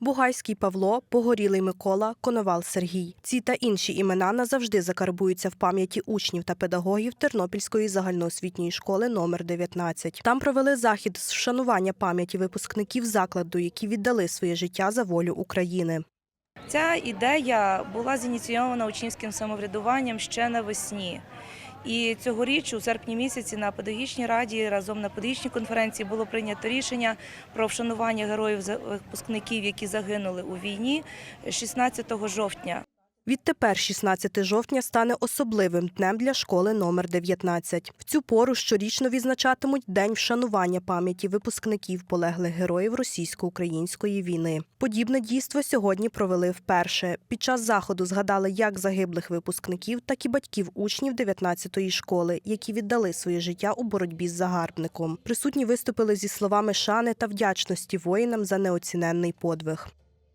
Бугайський Павло, Погорілий Микола, Коновал Сергій. Ці та інші імена назавжди закарбуються в пам'яті учнів та педагогів Тернопільської загальноосвітньої школи номер 19. Там провели захід з вшанування пам'яті випускників закладу, які віддали своє життя за волю України. Ця ідея була зініційована учнівським самоврядуванням ще навесні. І цьогоріч, у серпні місяці, на педагогічній раді разом на педагогічній конференції було прийнято рішення про вшанування героїв випускників, які загинули у війні 16 жовтня. Відтепер 16 жовтня стане особливим днем для школи номер 19. В цю пору щорічно відзначатимуть День вшанування пам'яті випускників полеглих героїв російсько-української війни. Подібне дійство сьогодні провели вперше. Під час заходу згадали як загиблих випускників, так і батьків учнів 19-ї школи, які віддали своє життя у боротьбі з загарбником. Присутні виступили зі словами шани та вдячності воїнам за неоціненний подвиг.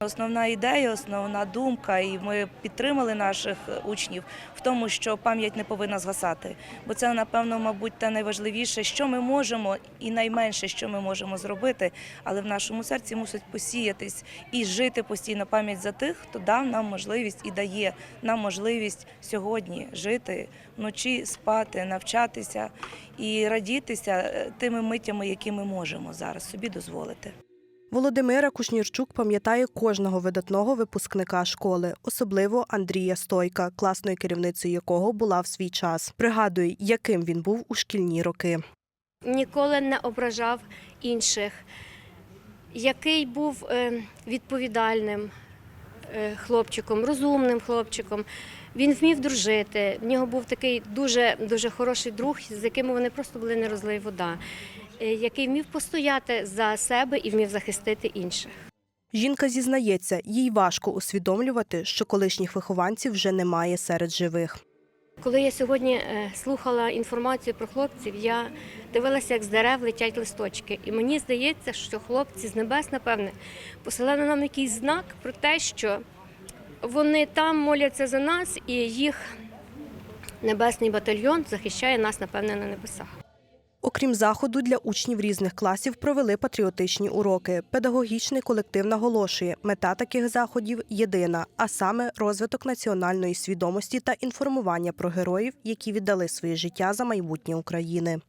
Основна ідея, основна думка, і ми підтримали наших учнів в тому, що пам'ять не повинна згасати. Бо це, напевно, мабуть, те найважливіше, що ми можемо, і найменше, що ми можемо зробити, але в нашому серці мусить посіятись і жити постійно пам'ять за тих, хто дав нам можливість і дає нам можливість сьогодні жити вночі, спати, навчатися і радітися е, тими миттями, які ми можемо зараз собі дозволити. Володимира Кушнірчук пам'ятає кожного видатного випускника школи, особливо Андрія Стойка, класною керівницею якого була в свій час. Пригадує, яким він був у шкільні роки. ніколи не ображав інших, який був е, відповідальним е, хлопчиком, розумним хлопчиком. Він вмів дружити. В нього був такий дуже, дуже хороший друг, з яким вони просто були не розлий вода, який вмів постояти за себе і вмів захистити інших. Жінка зізнається, їй важко усвідомлювати, що колишніх вихованців вже немає серед живих. Коли я сьогодні е, слухала інформацію про хлопців, я дивилася, як з дерев летять листочки. І мені здається, що хлопці з небес, напевне, посилали нам якийсь знак про те, що вони там моляться за нас, і їх небесний батальйон захищає нас, напевне, на небесах. Окрім заходу, для учнів різних класів провели патріотичні уроки. Педагогічний колектив наголошує, мета таких заходів єдина, а саме розвиток національної свідомості та інформування про героїв, які віддали своє життя за майбутнє України.